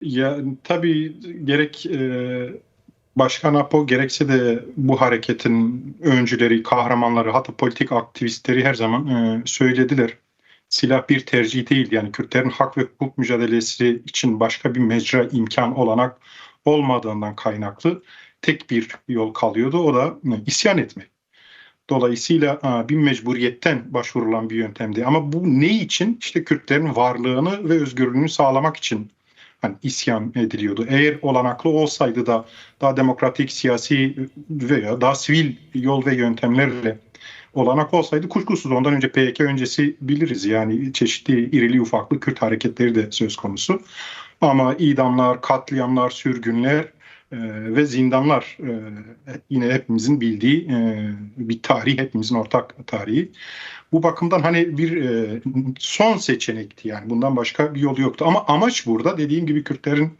Ya tabii gerek e, Başkan Apo gerekse de bu hareketin öncüleri, kahramanları hatta politik aktivistleri her zaman e, söylediler. Silah bir tercih değil yani Kürtlerin hak ve hukuk mücadelesi için başka bir mecra imkan olanak olmadığından kaynaklı tek bir yol kalıyordu o da e, isyan etmek. Dolayısıyla e, bir mecburiyetten başvurulan bir yöntemdi. Ama bu ne için? İşte Kürtlerin varlığını ve özgürlüğünü sağlamak için hani isyan ediliyordu. Eğer olanaklı olsaydı da daha demokratik, siyasi veya daha sivil yol ve yöntemlerle olanak olsaydı kuşkusuz ondan önce PYK öncesi biliriz. Yani çeşitli irili ufaklı Kürt hareketleri de söz konusu. Ama idamlar, katliamlar, sürgünler e, ve zindanlar e, yine hepimizin bildiği e, bir tarih, hepimizin ortak tarihi. Bu bakımdan hani bir e, son seçenekti yani bundan başka bir yol yoktu. Ama amaç burada dediğim gibi Kürtlerin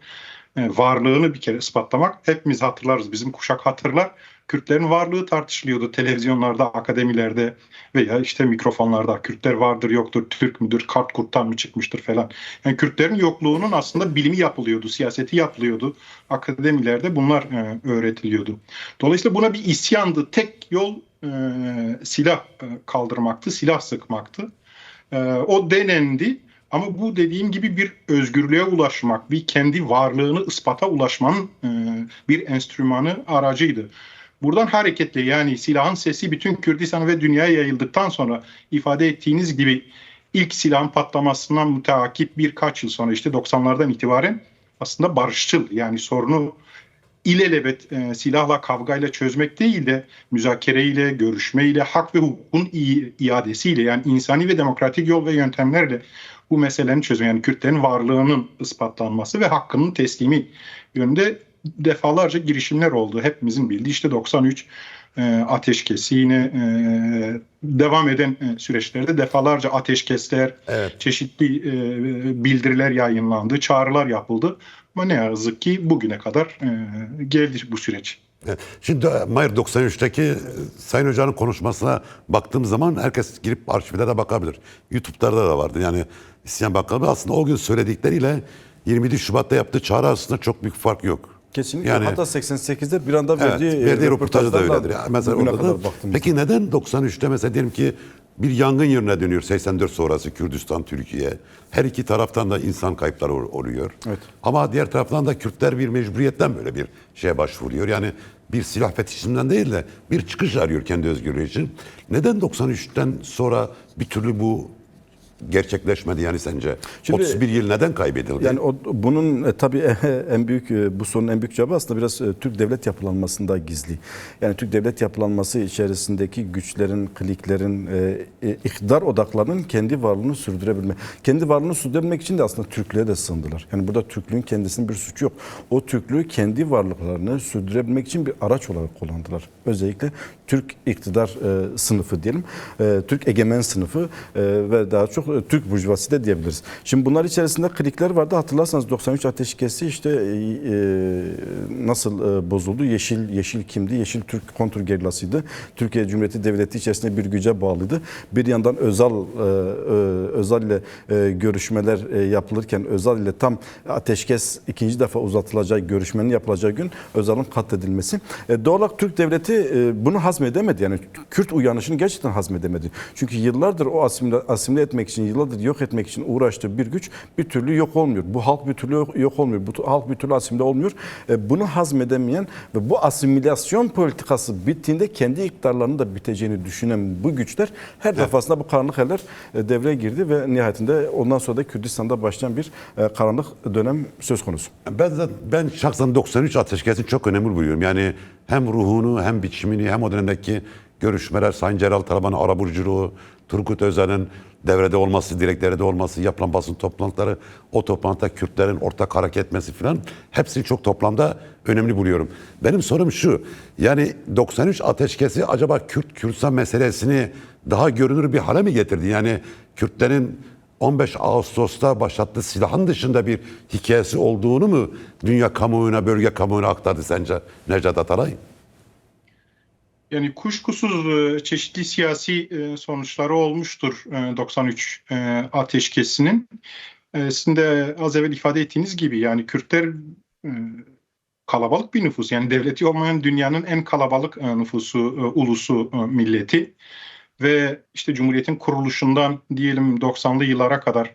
varlığını bir kere ispatlamak. Hepimiz hatırlarız, bizim kuşak hatırlar. Kürtlerin varlığı tartışılıyordu televizyonlarda, akademilerde veya işte mikrofonlarda. Kürtler vardır yoktur, Türk müdür, kart kurttan mı çıkmıştır falan. Yani Kürtlerin yokluğunun aslında bilimi yapılıyordu, siyaseti yapılıyordu. Akademilerde bunlar e, öğretiliyordu. Dolayısıyla buna bir isyandı. Tek yol e, silah e, kaldırmaktı, silah sıkmaktı. E, o denendi. Ama bu dediğim gibi bir özgürlüğe ulaşmak, bir kendi varlığını ispata ulaşmanın e, bir enstrümanı aracıydı. Buradan hareketle yani silahın sesi bütün Kürdistan ve dünyaya yayıldıktan sonra ifade ettiğiniz gibi ilk silahın patlamasından müteakip birkaç yıl sonra işte 90'lardan itibaren aslında barışçıl yani sorunu ilelebet e, silahla kavgayla çözmek değil de müzakereyle, görüşmeyle, hak ve hukukun iadesiyle yani insani ve demokratik yol ve yöntemlerle bu meselenin çözümü yani Kürtlerin varlığının ispatlanması ve hakkının teslimi yönünde defalarca girişimler oldu. Hepimizin bildiği işte 93 e, ateşkesi yine e, devam eden e, süreçlerde defalarca ateşkesler, Evet. çeşitli e, bildiriler yayınlandı, çağrılar yapıldı. Ama ne yazık ki bugüne kadar e, geldi bu süreç. Şimdi e, Mayır 93'teki e, Sayın Hoca'nın konuşmasına baktığım zaman herkes girip arşivlere bakabilir. YouTube'da da vardı. Yani isyan bakabilir. Aslında o gün söyledikleriyle 27 Şubat'ta yaptığı çağrı arasında çok büyük fark yok. Kesinlikle. Yani- Hatta 88'de bir anda Evet, verdiği, verdiği röportajda da öyledir. Yani mesela orada da, peki neden 93'te mesela diyelim ki bir yangın yerine dönüyor 84 sonrası Kürdistan, Türkiye. Her iki taraftan da insan kayıpları ol- oluyor. Evet. Ama diğer taraftan da Kürtler bir mecburiyetten böyle bir şeye başvuruyor. Yani bir silah fetişinden değil de bir çıkış arıyor kendi özgürlüğü için. Neden 93'ten sonra bir türlü bu gerçekleşmedi yani sence? Şimdi- 31 yıl neden kaybedildi? Yani o, bunun e, tabii en büyük e, bu sorunun en büyük cevabı aslında biraz e, Türk devlet yapılanmasında gizli. Yani Türk devlet yapılanması içerisindeki güçlerin, kliklerin, e, e, iktidar odaklarının kendi varlığını sürdürebilme. Kendi varlığını sürdürebilmek için de aslında Türklüğe de sığındılar. Yani burada Türklüğün kendisinin bir suçu yok. O Türklüğü kendi varlıklarını sürdürebilmek için bir araç olarak kullandılar. Özellikle Türk iktidar e, sınıfı diyelim. E, Türk egemen sınıfı e, ve daha çok e, Türk burjuvası da diyebiliriz. Şimdi bunlar içerisinde klikler vardı. Hatırlarsanız 93 ateşkesi işte e, e, nasıl e, bozuldu? Yeşil Yeşil kimdi? Yeşil Türk kontrgerillasıydı. Türkiye Cumhuriyeti Devleti içerisinde bir güce bağlıydı. Bir yandan Özal e, e, Özal ile e, görüşmeler e, yapılırken Özal ile tam ateşkes ikinci defa uzatılacağı görüşmenin yapılacağı gün Özal'ın katledilmesi. E, doğal olarak Türk devleti e, bunu hazmedemedi. Yani Kürt uyanışını gerçekten hazmedemedi. Çünkü yıllardır o asimile, asimile etmek için, yıllardır yok etmek için uğraştığı bir güç bir türlü yok olmuyor. Bu halk bir türlü yok, yok olmuyor. Bu halk bir türlü asimile olmuyor. E, bunu hazmedemeyen ve bu asimilasyon politikası bittiğinde kendi iktidarlarının da biteceğini düşünen bu güçler her defasında bu karanlık eller e, devreye girdi ve nihayetinde ondan sonra da Kürdistan'da başlayan bir e, karanlık dönem söz konusu. Ben ben şahsen 93 ateşkesini çok önemli buluyorum. Yani hem ruhunu hem biçimini hem o dönemdeki görüşmeler Sayın Celal Taraban'ın araburculuğu, Turgut Özal'ın devrede olması, direklerde olması, yapılan basın toplantıları, o toplantıda Kürtlerin ortak hareket etmesi falan hepsini çok toplamda önemli buluyorum. Benim sorum şu, yani 93 ateşkesi acaba Kürt-Kürdistan meselesini daha görünür bir hale mi getirdi? Yani Kürtlerin 15 Ağustos'ta başlattığı silahın dışında bir hikayesi olduğunu mu dünya kamuoyuna, bölge kamuoyuna aktardı sence Necat Atalay? Yani kuşkusuz e, çeşitli siyasi e, sonuçları olmuştur e, 93 e, ateşkesinin. sizin de az evvel ifade ettiğiniz gibi yani Kürtler kalabalık bir nüfus. Yani devleti olmayan dünyanın en kalabalık nüfusu, ulusu, milleti. Ve işte Cumhuriyet'in kuruluşundan diyelim 90'lı yıllara kadar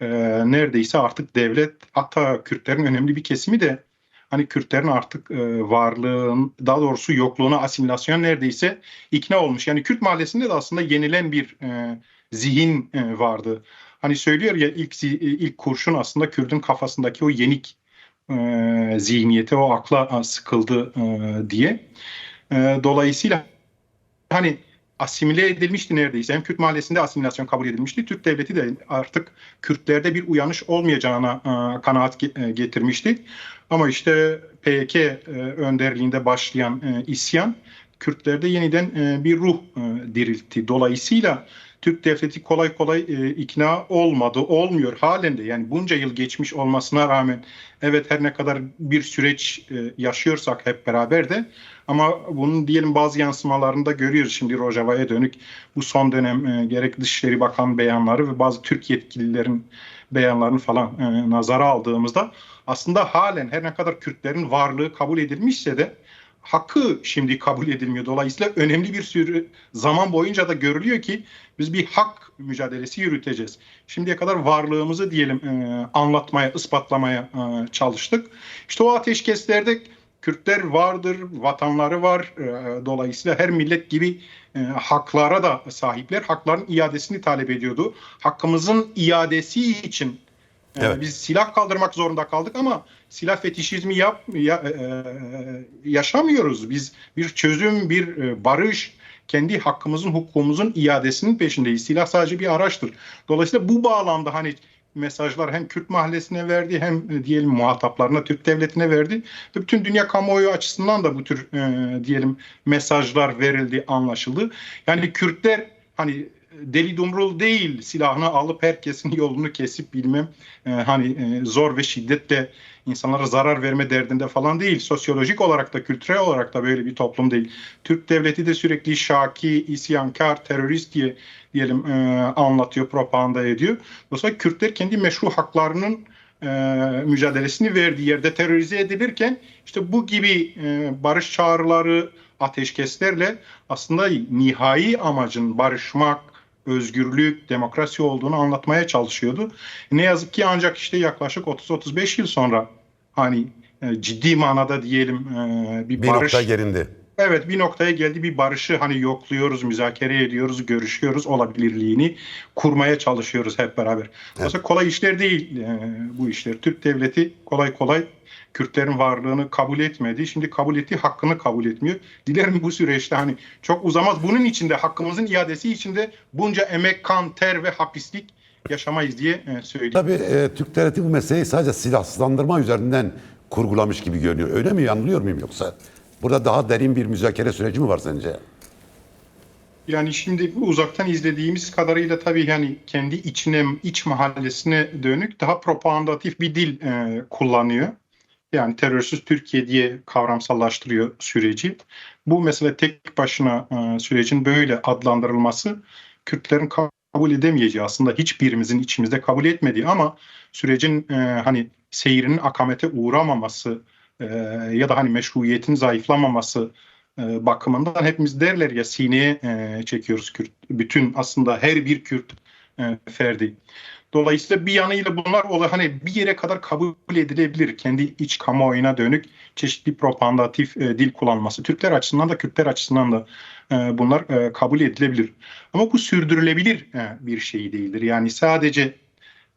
e, neredeyse artık devlet hatta Kürtlerin önemli bir kesimi de hani Kürtlerin artık e, varlığın daha doğrusu yokluğuna asimilasyon neredeyse ikna olmuş. Yani Kürt mahallesinde de aslında yenilen bir e, zihin e, vardı. Hani söylüyor ya ilk ilk kurşun aslında Kürt'ün kafasındaki o yenik e, zihniyete, o akla sıkıldı e, diye. E, dolayısıyla hani asimile edilmişti neredeyse. Hem Kürt mahallesinde asimilasyon kabul edilmişti. Türk devleti de artık Kürtlerde bir uyanış olmayacağına e, kanaat e, getirmişti. Ama işte PYK e, önderliğinde başlayan e, isyan Kürtlerde yeniden e, bir ruh e, diriltti. Dolayısıyla Türk devleti kolay kolay e, ikna olmadı, olmuyor halen de. Yani bunca yıl geçmiş olmasına rağmen evet her ne kadar bir süreç e, yaşıyorsak hep beraber de ama bunun diyelim bazı yansımalarını da görüyoruz şimdi Rojava'ya dönük bu son dönem e, gerek Dışişleri Bakan beyanları ve bazı Türk yetkililerin beyanlarını falan e, nazara aldığımızda aslında halen her ne kadar Kürtlerin varlığı kabul edilmişse de hakkı şimdi kabul edilmiyor. Dolayısıyla önemli bir sürü zaman boyunca da görülüyor ki biz bir hak mücadelesi yürüteceğiz. Şimdiye kadar varlığımızı diyelim e, anlatmaya, ispatlamaya e, çalıştık. İşte o ateşkeslerde Kürtler vardır, vatanları var. E, dolayısıyla her millet gibi haklara da sahipler. Hakların iadesini talep ediyordu. Hakkımızın iadesi için e, Evet. biz silah kaldırmak zorunda kaldık ama silah fetişizmi yap, ya, e, yaşamıyoruz. Biz bir çözüm, bir e, barış, kendi hakkımızın, hukukumuzun iadesinin peşindeyiz. Silah sadece bir araçtır. Dolayısıyla bu bağlamda hani mesajlar hem Kürt mahallesine verdi hem e, diyelim muhataplarına, Türk devletine verdi. Ve bütün dünya kamuoyu açısından da bu tür e, diyelim mesajlar verildi, anlaşıldı. Yani Kürtler hani deli dumrul değil silahını alıp herkesin yolunu kesip bilmem e, hani e, zor ve şiddetle insanlara zarar verme derdinde falan değil. Sosyolojik olarak da kültürel olarak da böyle bir toplum değil. Türk devleti de sürekli şaki, isyankar, terörist diye diyelim e, anlatıyor, propaganda ediyor. Dolayısıyla Kürtler kendi meşru haklarının e, mücadelesini verdiği yerde terörize edilirken işte bu gibi e, barış çağrıları, ateşkeslerle aslında nihai amacın barışmak, özgürlük, demokrasi olduğunu anlatmaya çalışıyordu. Ne yazık ki ancak işte yaklaşık 30-35 yıl sonra hani e, ciddi manada diyelim e, bir, Bir barış nokta gerindi. Evet bir noktaya geldi bir barışı hani yokluyoruz, müzakere ediyoruz, görüşüyoruz olabilirliğini kurmaya çalışıyoruz hep beraber. Oysa kolay işler değil e, bu işler. Türk devleti kolay kolay Kürtlerin varlığını kabul etmedi. Şimdi kabul ettiği hakkını kabul etmiyor. Dilerim bu süreçte hani çok uzamaz. Bunun içinde hakkımızın iadesi içinde bunca emek, kan, ter ve hapislik yaşamayız diye e, söyleyeyim. Tabii e, Türk devleti bu meseleyi sadece silahsızlandırma üzerinden kurgulamış gibi görünüyor. Öyle mi? Yanılıyor muyum yoksa? Burada daha derin bir müzakere süreci mi var sence? Yani şimdi uzaktan izlediğimiz kadarıyla tabii yani kendi içine, iç mahallesine dönük daha propagandatif bir dil e, kullanıyor. Yani terörsüz Türkiye diye kavramsallaştırıyor süreci. Bu mesele tek başına e, sürecin böyle adlandırılması Kürtlerin kabul edemeyeceği aslında hiçbirimizin içimizde kabul etmediği ama sürecin e, hani seyrinin akamete uğramaması e, ya da hani meşruiyetin zayıflamaması e, bakımından hepimiz derler ya sineye e, çekiyoruz Kürt. Bütün aslında her bir Kürt e, ferdi. Dolayısıyla bir yanıyla bunlar ola hani bir yere kadar kabul edilebilir. Kendi iç kamuoyuna dönük çeşitli propagandatif e, dil kullanması. Türkler açısından da Kürtler açısından da e, bunlar e, kabul edilebilir. Ama bu sürdürülebilir e, bir şey değildir. Yani sadece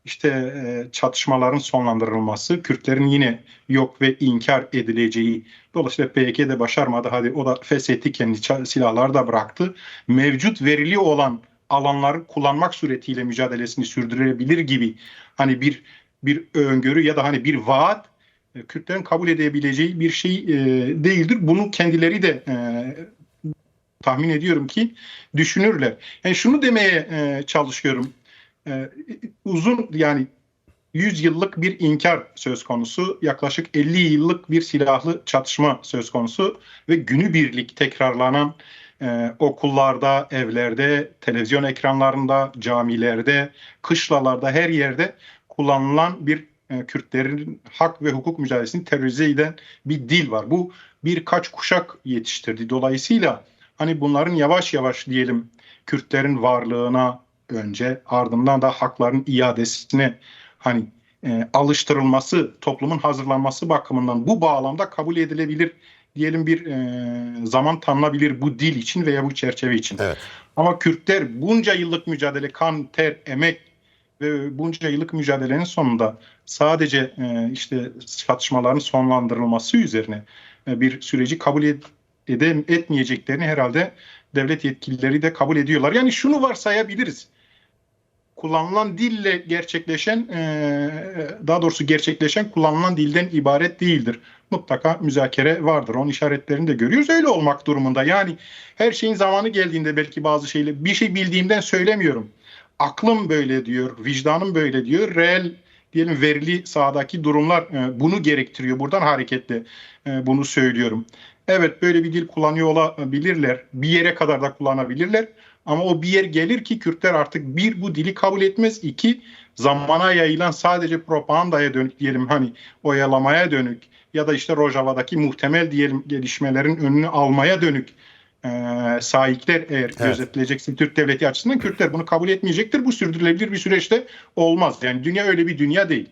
işte e, çatışmaların sonlandırılması, Kürtlerin yine yok ve inkar edileceği. Dolayısıyla PYK de başarmadı. Hadi o da feshetti kendi silahları da bıraktı. Mevcut verili olan alanları kullanmak suretiyle mücadelesini sürdürebilir gibi hani bir bir öngörü ya da hani bir vaat e, Kürtlerin kabul edebileceği bir şey e, değildir. Bunu kendileri de e, tahmin ediyorum ki düşünürler. Yani şunu demeye e, çalışıyorum. E, uzun yani 100 yıllık bir inkar söz konusu, yaklaşık 50 yıllık bir silahlı çatışma söz konusu ve günübirlik tekrarlanan e, okullarda, evlerde, televizyon ekranlarında, camilerde, kışlalarda, her yerde kullanılan bir e, Kürtlerin hak ve hukuk mücadelesini terörize eden bir dil var. Bu birkaç kuşak yetiştirdi. Dolayısıyla hani bunların yavaş yavaş diyelim Kürtlerin varlığına önce ardından da hakların iadesine hani e, alıştırılması, toplumun hazırlanması bakımından bu bağlamda kabul edilebilir diyelim bir e, zaman tanınabilir bu dil için veya bu çerçeve için. Evet. Ama Kürtler bunca yıllık mücadele, kan, ter, emek ve bunca yıllık mücadelenin sonunda sadece e, işte çatışmaların sonlandırılması üzerine e, bir süreci kabul ed- edem etmeyeceklerini herhalde devlet yetkilileri de kabul ediyorlar. Yani şunu varsayabiliriz. Kullanılan dille gerçekleşen, e, daha doğrusu gerçekleşen kullanılan dilden ibaret değildir. Mutlaka müzakere vardır. Onun işaretlerini de görüyoruz. Öyle olmak durumunda. Yani her şeyin zamanı geldiğinde belki bazı şeyler bir şey bildiğimden söylemiyorum. Aklım böyle diyor, vicdanım böyle diyor. Reel diyelim verili sahadaki durumlar e, bunu gerektiriyor. Buradan hareketle e, bunu söylüyorum. Evet böyle bir dil kullanıyor olabilirler. Bir yere kadar da kullanabilirler. Ama o bir yer gelir ki Kürtler artık bir bu dili kabul etmez. İki zamana yayılan sadece propagandaya dönük diyelim hani oyalamaya dönük ya da işte Rojava'daki muhtemel diyelim gelişmelerin önünü almaya dönük e, sahipler eğer gözetilecekse Türk devleti açısından Kürtler bunu kabul etmeyecektir. Bu sürdürülebilir bir süreçte olmaz. Yani dünya öyle bir dünya değil.